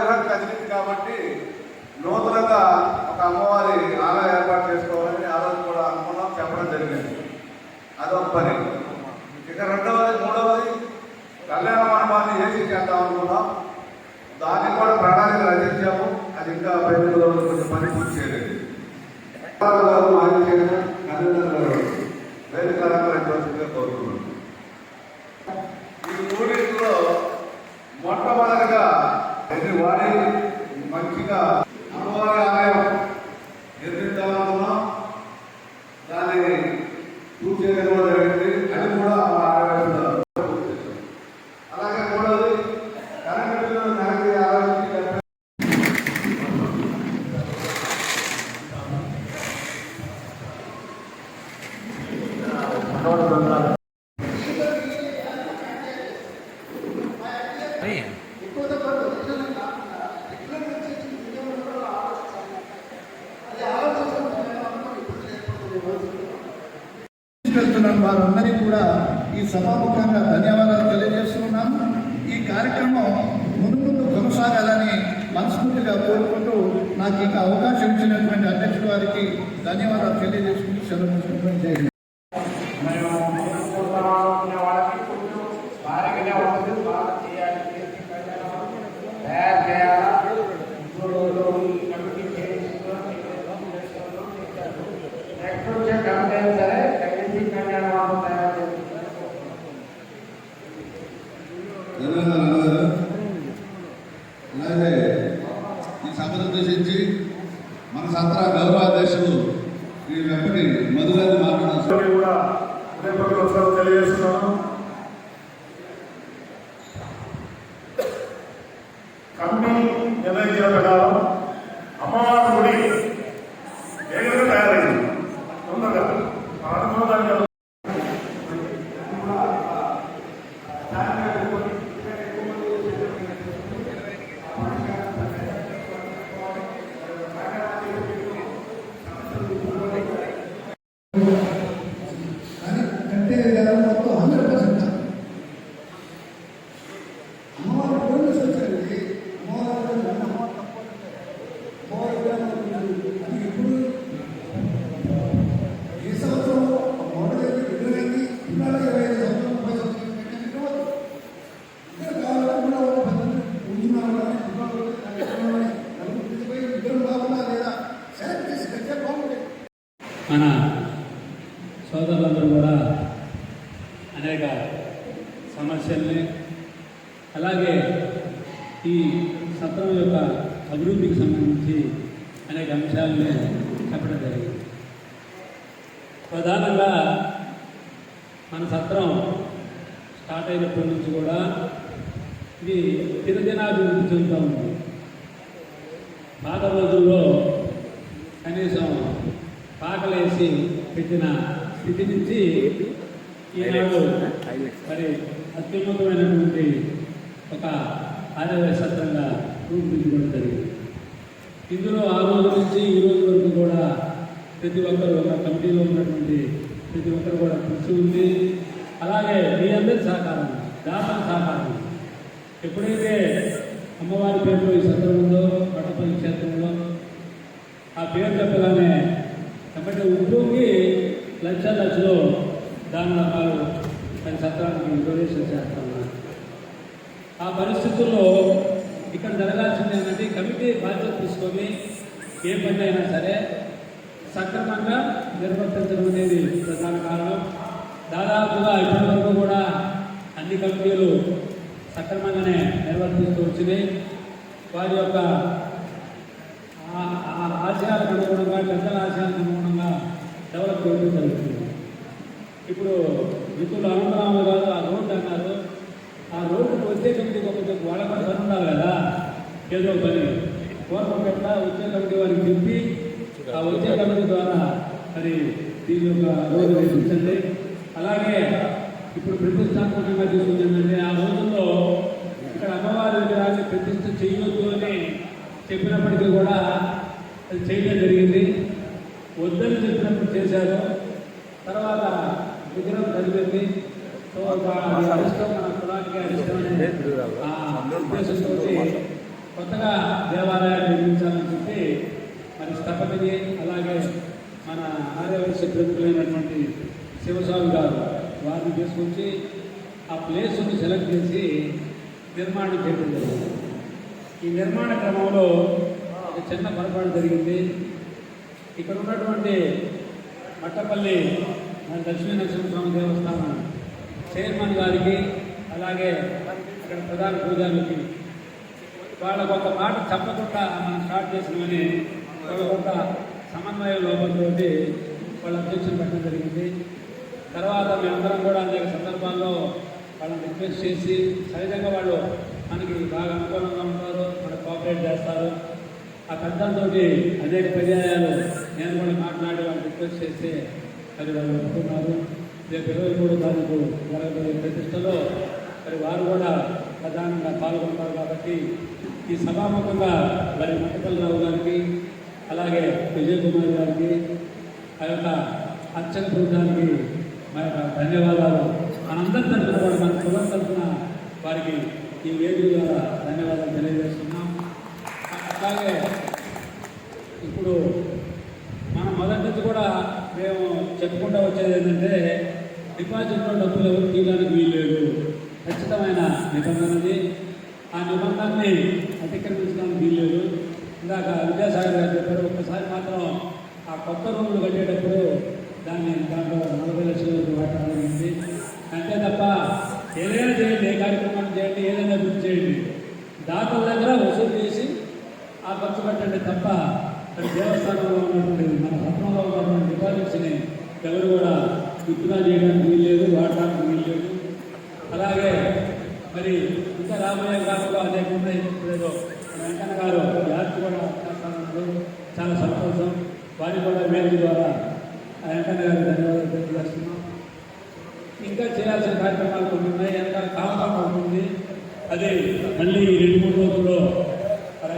అమ్మవారి విగ్రహం కదిలింది కాబట్టి నూతనంగా ఒక అమ్మవారి ఆలయం ఏర్పాటు చేసుకోవాలని ఆ రోజు కూడా అనుకున్నాం చెప్పడం జరిగింది. అదొక పని. ఇక రెండవది మూడవది కళ్యాణ మండపాన్ని ఏసీ చేద్దాం అనుకున్నాం. దాన్ని కూడా ప్రణాళిక రచించాము. అది ఇంకా ప్రజల్లో కొంచెం పని పూర్తి చేయలేదు గారు మాజీ చైర్మన్ కన్వీనర్ గారు వేదిక అలంకరించవలసిందిగా కోరుతున్నాను ఈ మూడింటిలో మొట్టమొదటిగా ఇది వాడి మంచిగా అమ్మవారి ఆలయం నిర్మిద్దామనుకున్నాం దాన్ని పూర్తి చేయడం కూడా జరిగింది అది కూడా మా ఆడవేశంలో పూర్తి చేశాం. అలాగే మూడవది కరెంటు బిల్లులు నెలకి యాభై నుంచి డెబ్బై తీసుకెళ్తున్నాను వారందరికీ కూడా ఈ సభాముఖంగా ధన్యవాదాలు తెలియజేస్తున్నాను ఈ కార్యక్రమం ముందు ముందు కొనసాగాలని మనస్ఫూర్తిగా కోరుకుంటూ నాకు ఇంకా అవకాశం ఇచ్చినటువంటి అధ్యక్షుడు వారికి ధన్యవాదాలు తెలియజేసుకుంటూ సెలవు అనేక సమస్యల్ని అలాగే ఈ సత్రం యొక్క అభివృద్ధికి సంబంధించి అనేక అంశాలను చెప్పడం జరిగింది. ప్రధానంగా మన సత్రం స్టార్ట్ అయినప్పటి నుంచి కూడా ఇది దినదినాభివృద్ధి చెందుతూ ఉంది. పాత రోజుల్లో కనీసం పాకలేసి పెట్టిన స్థితి నుంచి ఈనాడు మరి అత్యున్నతమైనటువంటి ఒక ఆర్యవేశత్రంగా రూపుదిద్దుకోవడం జరిగింది. ఇందులో ఆ రోజు నుంచి ఈ రోజు వరకు కూడా ప్రతి ఒక్కరు ఒక కమిటీలో ఉన్నటువంటి ప్రతి ఒక్కరు కూడా కృషి ఉంది అలాగే మీ అందరి సహకారం దాతల సహకారం. ఎప్పుడైతే అమ్మవారి పేరులో ఈ సత్రం ఉందో పట్టపల్లి క్షేత్రంలో ఆ పేరు చెప్పగానే కాబట్టి ఉద్యోగి లక్ష లక్షలో దాని రకాలు తన సత్రానికి డొనేషన్ చేస్తా ఉన్నారు ఆ పరిస్థితుల్లో ఇక్కడ జరగాల్సింది ఏంటంటే కమిటీ బాధ్యత తీసుకొని ఏ పని అయినా సరే సక్రమంగా నిర్వర్తించడం అనేది ప్రధాన కారణం. దాదాపుగా ఇప్పటి వరకు కూడా అన్ని కమిటీలు సక్రమంగానే నిర్వర్తిస్తూ వచ్చినాయి. వారి యొక్క ఆశయాలకు అనుగుణంగా పెద్దల ఆశయాలకు అనుగుణంగా డెవలప్ చేయడం జరుగుతుంది. ఇప్పుడు మిత్రులు అనంతరాము గారు ఆ రోడ్డు అన్నారు. ఆ రోడ్డుకు వచ్చే కమిటీకి ఒక వాళ్ళ కూడా పని ఉండాలి కదా? ఏదో పని. పూర్వం పెట్ట వచ్చే కమిటీ వారికి చెప్పి ఆ వచ్చే కమిటీ ద్వారా మరి దీని యొక్క రోజు నిర్మించండి అలాగే ఇప్పుడు ప్రతిష్టాత్మకంగా తీసుకుంటుందంటే ఆ రోజుల్లో ఇక్కడ అమ్మవారి విగ్రహాన్ని ప్రతిష్ట చేయొద్దు అని చెప్పినప్పటికీ కూడా అది చేయడం జరిగింది. వద్దని చెప్పినప్పుడు చేశారు. తర్వాత విగ్రహం చదివింది సో అరిష్టం మన కులానికి కొత్తగా దేవాలయాన్ని నిర్మించాలని చెప్పి మరి స్థపతిని అలాగే మన ఆర్యవైశ్య ప్రముఖులైనటువంటి శివస్వామి గారు వారిని తీసుకొచ్చి ఆ ప్లేస్ను సెలెక్ట్ చేసి నిర్మాణం చేయడం జరిగింది. ఈ నిర్మాణ క్రమంలో ఒక చిన్న పొరపాటు జరిగింది. ఇక్కడ ఉన్నటువంటి మట్టపల్లి లక్ష్మీ నరసింహస్వామి దేవస్థానం చైర్మన్ గారికి అలాగే ఇక్కడ ప్రధాన పూజారులకి. వాళ్ళకు ఒక మాట చెప్పకుండా మనం స్టార్ట్ చేసినామని వాళ్ళ ఒక సమన్వయ లోపంతో వాళ్ళ అధ్యక్షులు పెట్టడం జరిగింది. తర్వాత మేమందరం కూడా అనేక సందర్భాల్లో వాళ్ళని రిక్వెస్ట్ చేసి సహజంగా వాళ్ళు మనకి బాగా అనుకూలంగా ఉంటారు మన కోఆపరేట్ చేస్తారు. ఆ పెద్దలతోటి అనేక పర్యాయాలు నేను కూడా మాట్లాడి వాళ్ళు రిక్వెస్ట్ చేస్తే మరి వాళ్ళు ఒప్పుకున్నారు రేపు ఇరవై మూడు తారీఖు జరగబోయే ప్రతిష్టలో మరి వారు కూడా ప్రధానంగా పాల్గొంటారు కాబట్టి ఈ సభాముఖంగా మరి మట్టపల్లిరావు గారికి అలాగే విజయ్ కుమార్ గారికి ఆ యొక్క అర్చన బృందానికి మా యొక్క ధన్యవాదాలు మనందరి తరఫున కూడా మన కులం తరఫున వారికి ఈ వేదిక ద్వారా ధన్యవాదాలు తెలియజేస్తున్నాం. అలాగే ఇప్పుడు మనం మొదటి నుంచి కూడా మేము చెప్పుకుంటూ వచ్చేది ఏంటంటే డిపాజిట్లో డబ్బులు ఎవరు తీయడానికి వీల్లేదు. ఖచ్చితమైన నిబంధన అది ఆ నిబంధనని అతిక్రమించడానికి వీల్లేదు. ఇందాక విద్యాసాగర్ గారు చెప్పారు ఒక్కసారి మాత్రం ఆ కొత్త రూములు కట్టేటప్పుడు దాన్ని దాంట్లో నలభై లక్షల వరకు అంతే తప్ప ఏదైనా చేయండి ఏ కార్యక్రమం చేయండి ఏదైనా గుర్తు చేయండి. దాతల దగ్గర వసూలు చేసి ఆ ఖర్చు పెట్టండి తప్ప మరి దేవస్థానంలో ఉన్నటువంటి మన పట్టణంలో ఉన్నటువంటి డిపాజిట్స్ని ఎవరు కూడా విత్డ్రా చేయడానికి వీల్లేదు వాడడానికి వీల్లేదు. అలాగే మరి ఇంకా రాబోయే కాలంలో అనేక ఏదో వెంకన్న గారు యాత్ర కూడా చేస్తానన్నారు చాలా సంతోషం. వారి కూడా వేదిక ద్వారా ఆ వెంకన్న గారికి ధన్యవాదాలు తెలియజేస్తున్నాం. ఇంకా చేయాల్సిన కార్యక్రమాలు కొన్ని ఉన్నాయి. ఎంత కాంపౌండ్ ఉంటుంది. అది మళ్ళీ రెండు మూడు రోజుల్లో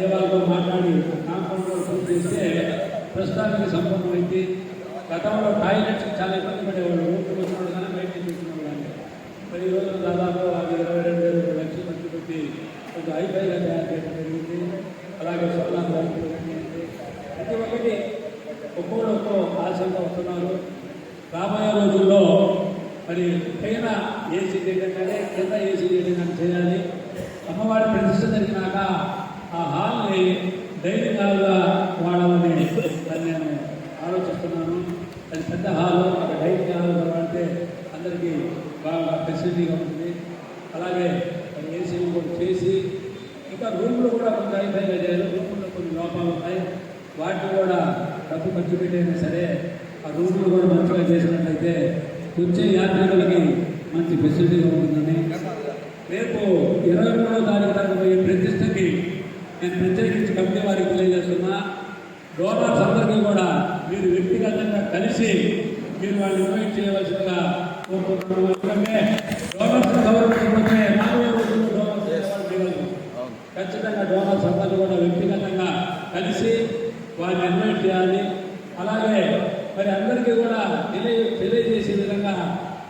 మరి మాట్లాడి కాంపౌండ్ పూర్తి చేస్తే ప్రస్తుతానికి సంపూర్ణమైంది. గతంలో టాయిలెట్స్ చాలా ఇబ్బంది పడేవాళ్ళు ఊపిరి వచ్చినప్పుడు కానీ బయట తీసుకున్నారు కానీ మరి ఈ రోజున దాదాపు అది ఇరవై రెండు వేల లక్షలు ఖర్చు పెట్టి కొంచెం హైఫైగా తయారు చేయడం జరిగింది అలాగే సోలార్ లైట్లు జరిగింది ప్రతి ఒక్కటి ఒక్కోడు ఒక్కో ఆశంగా వస్తున్నారు రాబోయే రోజుల్లో మరి పైన ఏసీ చేయడం కానీ కింద ఏసీ చేయడం కానీ చేయాలి అమ్మవారి ప్రతిష్ట జరిగినాక ఆ హాల్ని డైనింగ్ హాల్గా వాడాలని దాన్ని నేను ఆలోచిస్తున్నాను అది పెద్ద హాల్ ఒక డైనింగ్ హాల్గా వాడితే అందరికీ బాగా ఫెసిలిటీగా ఉంటుంది అలాగే మరి ఏసీలు కూడా చేసి ఇంకా రూమ్లు కూడా కొంచెం హైఫైగా చేయాలి రూముల్లో కొన్ని లోపాలు ఉన్నాయి వాటిని కూడా డబ్బు ఖర్చు పెట్టైనా సరే ఆ రూములు కూడా మంచిగా చేసినట్లయితే వచ్చే యాత్రికులకి మంచి ఫెసిలిటీగా ఉంటుందని. రేపు ఇరవై మూడో తారీఖు జరగబోయే ప్రతిష్టకి నేను ప్రత్యేకించి కమిటీ వారికి తెలియజేస్తున్నా. డోనర్స్ అందరికీ కూడా మీరు వ్యక్తిగతంగా కలిసి మీరు వాళ్ళు ఇన్వైట్ చేయవలసిందిగా కోరుకుంటున్నాను. ఎందుకంటే డోనర్స్ గౌరవించకపోతే నాలుగో రోజుల్లో డోనర్స్ అనేవాళ్ళు మిగలరు. ఖచ్చితంగా డోనర్స్ అందరూ కూడా వ్యక్తిగతంగా కలిసి వారిని ఇన్వైట్ చేయాలి. అలాగే మరి అందరికీ కూడా తెలియ తెలియజేసే విధంగా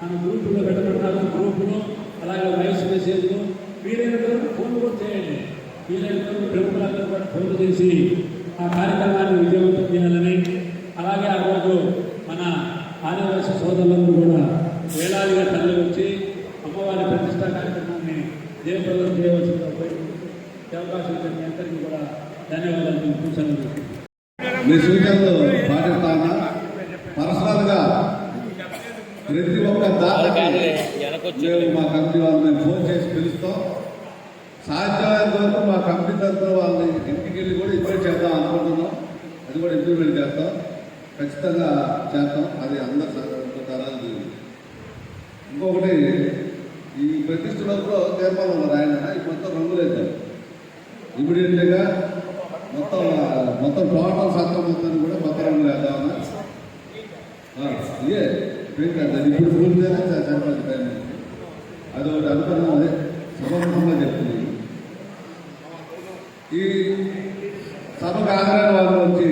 మన గ్రూపులో పెట్టబడినారు గ్రూపులు అలాగే వాయిస్ మెసేజ్లు. వీలైనంత ఫోన్ కూడా చేయండి. వీలైనంత ప్రముఖులందరూ కూడా ఫోన్ చేసి ఆ కార్యక్రమాన్ని విజయవంతం చేయాలని. అలాగే ఆ రోజు మన ఆదివాసీ సోదరులందరూ కూడా వేలాదిగా తరలి వచ్చి అమ్మవారి ప్రతిష్టా కార్యక్రమాన్ని జయప్రదం చేయవలసిన అవకాశం ఇచ్చిన మీ అందరికీ కూడా ధన్యవాదాలు కూర్చొని మీ సూచనలు పాటిస్తానా? పర్సనల్గా ప్రతి ఒక్క దాతకి మేము మా కమిటీ వాళ్ళని ఫోన్ చేసి పిలుస్తాం. సాధ్యమైనంత వరకు మా కమిటీ తరఫున వాళ్ళని ఇంటికి వెళ్ళి కూడా ఇన్వైట్ చేద్దాం అనుకుంటున్నాం. అది కూడా ఇంప్లిమెంట్ చేస్తాం. ఖచ్చితంగా చేస్తాం. అది అందరు సహకారంతో తరాలు ఇంకొకటి ఈ ప్రతిష్ట లోపల తీర్మానం ఆయన ఈ మొత్తం రంగులేద్దాం. ఇమీడియట్గా మొత్తం మొత్తం టోటల్ సత్రం మొత్తాన్ని కూడా కొత్త రంగులు వేద్దామన్నా ఇదే అది ఇప్పుడు పూర్తిగానే సరిపడి టైం అది ఒకటి అనుకున్నాం అదే సభముఖంగా చెప్తుంది. ఈ సభకు ఆధార వాళ్ళు వచ్చి